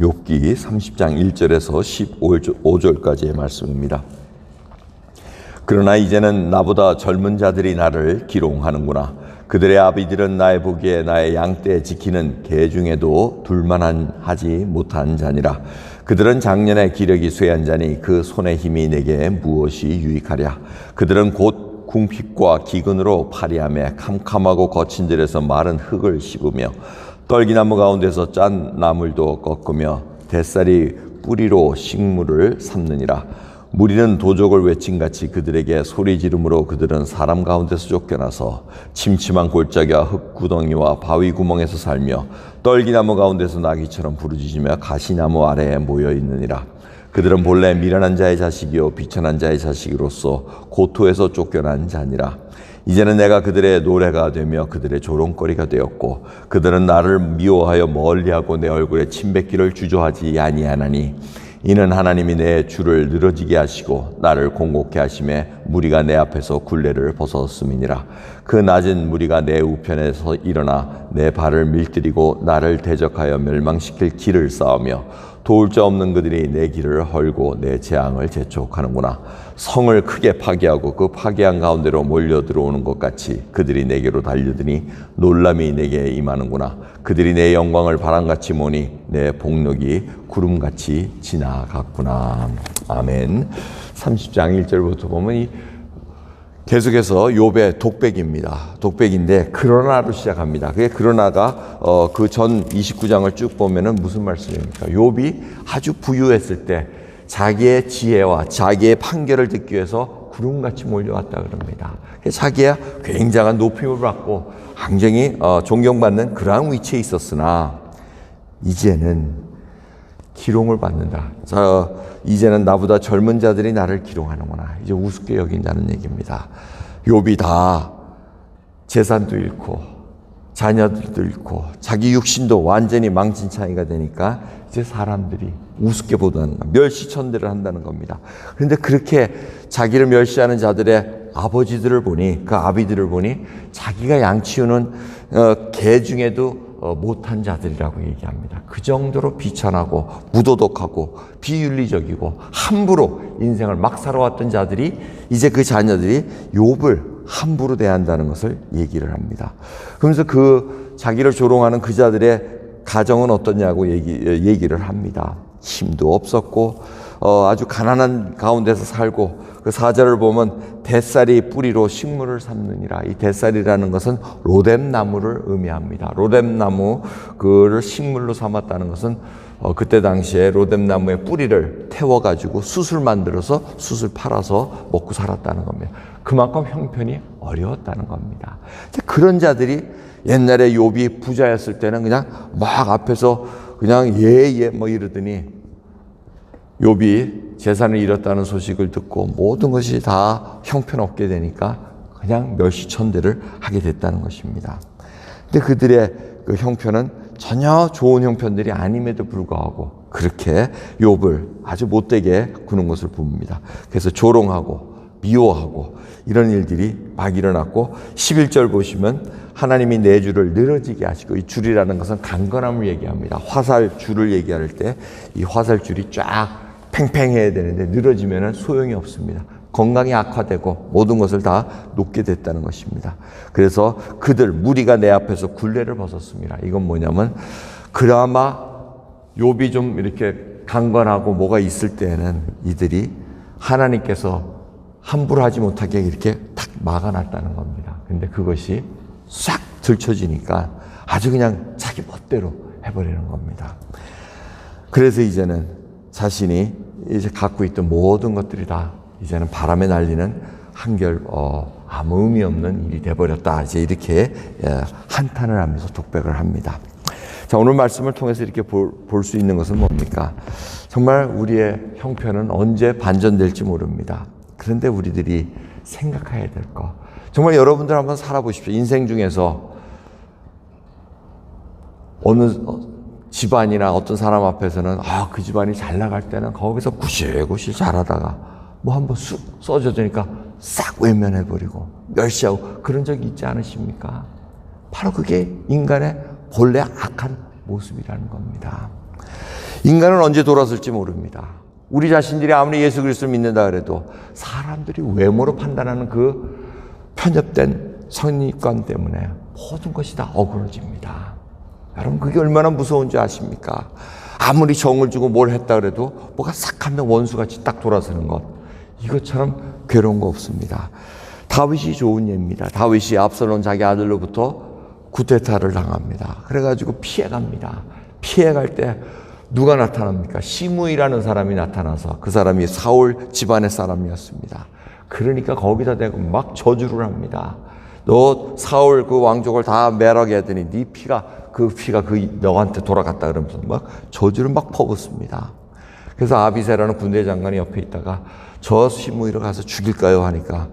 욥기 30장 1절에서 15절까지의 말씀입니다. 그러나 이제는 나보다 젊은 자들이 나를 기롱하는구나. 그들의 아비들은 나의 보기에 나의 양떼 지키는 개 중에도 둘만한 하지 못한 자니라. 그들은 작년에 기력이 쇠한 자니 그 손의 힘이 내게 무엇이 유익하랴. 그들은 곧 궁핍과 기근으로 파리함에 캄캄하고 거친 들에서 마른 흙을 씹으며 떨기나무 가운데서 짠 나물도 꺾으며 뱃살이 뿌리로 식물을 삼느니라. 무리는 도적을 외친같이 그들에게 소리 지름으로 그들은 사람 가운데서 쫓겨나서 침침한 골짜기와 흙구덩이와 바위 구멍에서 살며 떨기나무 가운데서 나귀처럼 부르짖으며 가시나무 아래에 모여 있느니라. 그들은 본래 미련한 자의 자식이요 비천한 자의 자식으로서 고토에서 쫓겨난 자니라. 이제는 내가 그들의 노래가 되며 그들의 조롱거리가 되었고 그들은 나를 미워하여 멀리하고 내 얼굴에 침뱉기를 주저하지 아니하나니 이는 하나님이 내 줄을 늘어지게 하시고 나를 공곡케 하심에 무리가 내 앞에서 굴레를 벗었음이니라. 그 낮은 무리가 내 우편에서 일어나 내 발을 밀들이고 나를 대적하여 멸망시킬 길을 쌓으며 도울 자 없는 그들이 내 길을 헐고 내 재앙을 재촉하는구나. 성을 크게 파괴하고 그 파괴한 가운데로 몰려 들어오는 것 같이 그들이 내게로 달려드니 놀람이 내게 임하는구나. 그들이 내 영광을 바람같이 모니 내 복력이 구름같이 지나갔구나. 아멘. 30장 1절부터 보면 이 계속해서 욥의 독백입니다. 독백인데 그러나로 시작합니다. 그게 그러나가 어, 그 전 29장을 쭉 보면은 무슨 말씀입니까? 욥이 아주 부유했을 때 자기의 지혜와 자기의 판결을 듣기 위해서 구름같이 몰려왔다 그럽니다. 자기야 굉장한 높임을 받고 굉장히 어, 존경받는 그러한 위치에 있었으나 이제는 기롱을 받는다. 자, 이제는 나보다 젊은 자들이 나를 기롱하는구나. 이제 우습게 여긴다는 얘기입니다. 욥이 다 재산도 잃고 자녀들도 잃고 자기 육신도 완전히 망신창이가 되니까 이제 사람들이 우습게 보다는 멸시천대를 한다는 겁니다. 그런데 그렇게 자기를 멸시하는 자들의 아버지들을 보니 그 아비들을 보니 자기가 양치우는 어, 개 중에도 어, 못한 자들이라고 얘기합니다. 그 정도로 비천하고 무도덕하고 비윤리적이고 함부로 인생을 막 살아왔던 자들이 이제 그 자녀들이 욥을 함부로 대한다는 것을 얘기를 합니다. 그러면서 그 자기를 조롱하는 그 자들의 가정은 어떻냐고 얘기, 얘기를 합니다. 힘도 없었고 어, 아주 가난한 가운데서 살고 그 사절을 보면 뱃살이 뿌리로 식물을 삼느니라. 이 뱃살이라는 것은 로뎀 나무를 의미합니다. 로뎀 나무 그를 식물로 삼았다는 것은 어, 그때 당시에 로뎀 나무의 뿌리를 태워 가지고 숯을 만들어서 숯을 팔아서 먹고 살았다는 겁니다. 그만큼 형편이 어려웠다는 겁니다. 그런 자들이 옛날에 욥이 부자였을 때는 그냥 막 앞에서 그냥 예예 뭐 이러더니 욥이 재산을 잃었다는 소식을 듣고 모든 것이 다 형편없게 되니까 그냥 멸시천대를 하게 됐다는 것입니다. 근데 그들의 그 형편은 전혀 좋은 형편들이 아님에도 불구하고 그렇게 욥을 아주 못되게 구는 것을 봅니다. 그래서 조롱하고 미워하고 이런 일들이 막 일어났고 11절 보시면 하나님이 내 줄을 늘어지게 하시고 이 줄이라는 것은 강건함을 얘기합니다. 화살 줄을 얘기할 때 이 화살 줄이 쫙 팽팽해야 되는데 늘어지면 소용이 없습니다. 건강이 악화되고 모든 것을 다 놓게 됐다는 것입니다. 그래서 그들 무리가 내 앞에서 굴레를 벗었습니다. 이건 뭐냐면 그나마 욥이 좀 이렇게 강건하고 뭐가 있을 때에는 이들이 하나님께서 함부로 하지 못하게 이렇게 탁 막아놨다는 겁니다. 근데 그것이 싹 들춰지니까 아주 그냥 자기 멋대로 해버리는 겁니다. 그래서 이제는 자신이 이제 갖고 있던 모든 것들이 다 이제는 바람에 날리는 한결 어, 아무 의미 없는 일이 돼버렸다. 이제 이렇게 예, 한탄을 하면서 독백을 합니다. 자 오늘 말씀을 통해서 이렇게 볼 수 있는 것은 뭡니까? 정말 우리의 형편은 언제 반전될지 모릅니다. 그런데 우리들이 생각해야 될 거. 정말 여러분들 한번 살아보십시오. 인생 중에서 어느 집안이나 어떤 사람 앞에서는 아, 그 집안이 잘 나갈 때는 거기서 구실구실 잘하다가 뭐 한번 쑥 써져드니까 싹 외면해버리고 멸시하고 그런 적이 있지 않으십니까? 바로 그게 인간의 본래 악한 모습이라는 겁니다. 인간은 언제 돌아설지 모릅니다. 우리 자신들이 아무리 예수 그리스도를 믿는다 그래도 사람들이 외모로 판단하는 그 편협된 선입관 때문에 모든 것이 다 어그러집니다. 여러분 그게 얼마나 무서운지 아십니까? 아무리 정을 주고 뭘 했다 그래도 뭐가 싹 하면 원수같이 딱 돌아서는 것 이것처럼 괴로운 거 없습니다. 다윗이 좋은 예입니다. 다윗이 압살롬 자기 아들로부터 구테타를 당합니다. 그래가지고 피해갑니다. 피해갈 때 누가 나타납니까? 시므이라는 사람이 나타나서 그 사람이 사울 집안의 사람이었습니다. 그러니까 거기다 대고 막 저주를 합니다. 너 사울 그 왕족을 다 멸하게 하더니 네 피가 그 피가 그 너한테 돌아갔다 그러면서 막 저주를 막 퍼붓습니다. 그래서 아비세라는 군대 장관이 옆에 있다가 저 시므이를 가서 죽일까요 하니까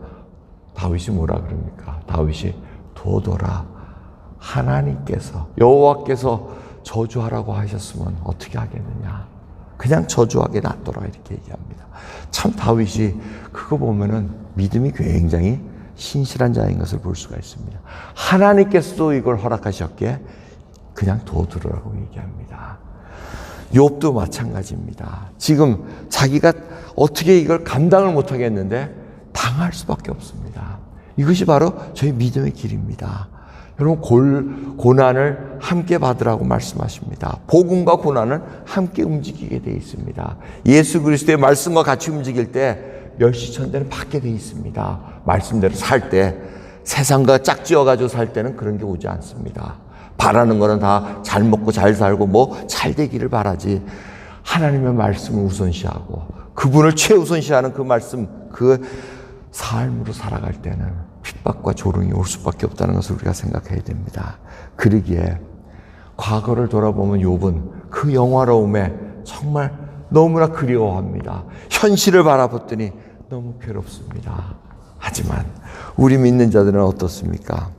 다윗이 뭐라 그럽니까? 다윗이 도도라 하나님께서 여호와께서 저주하라고 하셨으면 어떻게 하겠느냐? 그냥 저주하게 놔둬라 이렇게 얘기합니다. 참 다윗이 그거 보면은 믿음이 굉장히 신실한 자인 것을 볼 수가 있습니다. 하나님께서도 이걸 허락하셨기에 그냥 둬두라고 얘기합니다. 욥도 마찬가지입니다. 지금 자기가 어떻게 이걸 감당을 못 하겠는데 당할 수밖에 없습니다. 이것이 바로 저희 믿음의 길입니다. 여러분 골, 고난을 함께 받으라고 말씀하십니다. 복음과 고난은 함께 움직이게 돼 있습니다. 예수 그리스도의 말씀과 같이 움직일 때 멸시천대는 받게 돼 있습니다. 말씀대로 살 때 세상과 짝지어 가지고 살 때는 그런 게 오지 않습니다. 바라는 거는 다 잘 먹고 잘 살고 뭐 잘 되기를 바라지. 하나님의 말씀을 우선시하고 그분을 최우선시하는 그 말씀 그 삶으로 살아갈 때는 핍박과 조롱이 올 수밖에 없다는 것을 우리가 생각해야 됩니다. 그러기에 과거를 돌아보면 욥은 그 영화로움에 정말 너무나 그리워합니다. 현실을 바라봤더니 너무 괴롭습니다. 하지만 우리 믿는 자들은 어떻습니까?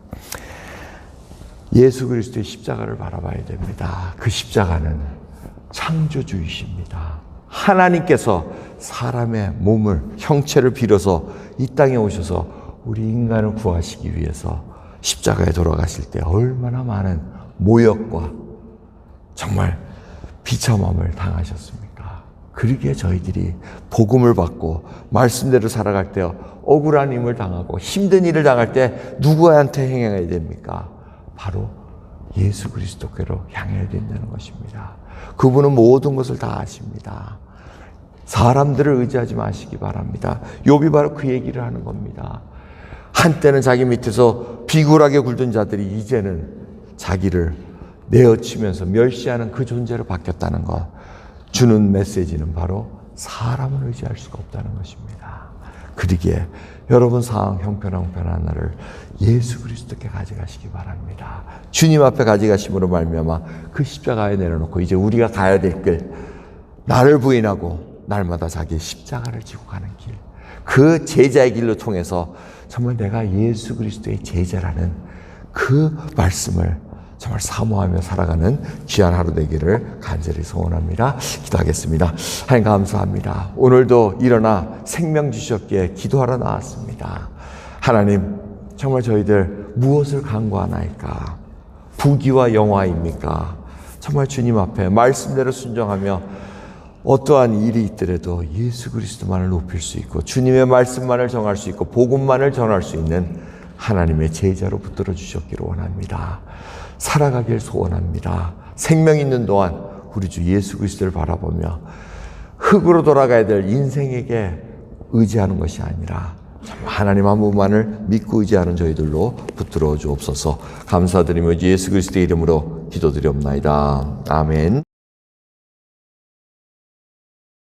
예수 그리스도의 십자가를 바라봐야 됩니다. 그 십자가는 창조주이십니다. 하나님께서 사람의 몸을, 형체를 빌어서 이 땅에 오셔서 우리 인간을 구하시기 위해서 십자가에 돌아가실 때 얼마나 많은 모욕과 정말 비참함을 당하셨습니까? 그러기에 저희들이 복음을 받고 말씀대로 살아갈 때 억울한 힘을 당하고 힘든 일을 당할 때 누구한테 행해야 됩니까? 바로 예수 그리스도께로 향해야 된다는 것입니다. 그분은 모든 것을 다 아십니다. 사람들을 의지하지 마시기 바랍니다. 욥이 바로 그 얘기를 하는 겁니다. 한때는 자기 밑에서 비굴하게 굴던 자들이 이제는 자기를 내어치면서 멸시하는 그 존재로 바뀌었다는 것. 주는 메시지는 바로 사람을 의지할 수가 없다는 것입니다. 그러기에 여러분 상황 형편한 형편한 나를 예수 그리스도께 가져가시기 바랍니다. 주님 앞에 가져가심으로 말미암아 그 십자가에 내려놓고 이제 우리가 가야 될 길 나를 부인하고 날마다 자기의 십자가를 지고 가는 길. 그 제자의 길로 통해서 정말 내가 예수 그리스도의 제자라는 그 말씀을 정말 사모하며 살아가는 귀한 하루 되기를 간절히 소원합니다. 기도하겠습니다. 하나님 감사합니다. 오늘도 일어나 생명 주셨기에 기도하러 나왔습니다. 하나님, 정말 저희들 무엇을 간구하나이까? 부귀와 영화입니까? 정말 주님 앞에 말씀대로 순종하며 어떠한 일이 있더라도 예수 그리스도만을 높일 수 있고 주님의 말씀만을 정할 수 있고 복음만을 전할 수 있는 하나님의 제자로 붙들어 주셨기를 원합니다. 살아가길 소원합니다. 생명 있는 동안 우리 주 예수 그리스도를 바라보며 흙으로 돌아가야 될 인생에게 의지하는 것이 아니라 하나님 한 분만을 믿고 의지하는 저희들로 붙들어 주옵소서 감사드리며 예수 그리스도의 이름으로 기도드리옵나이다. 아멘.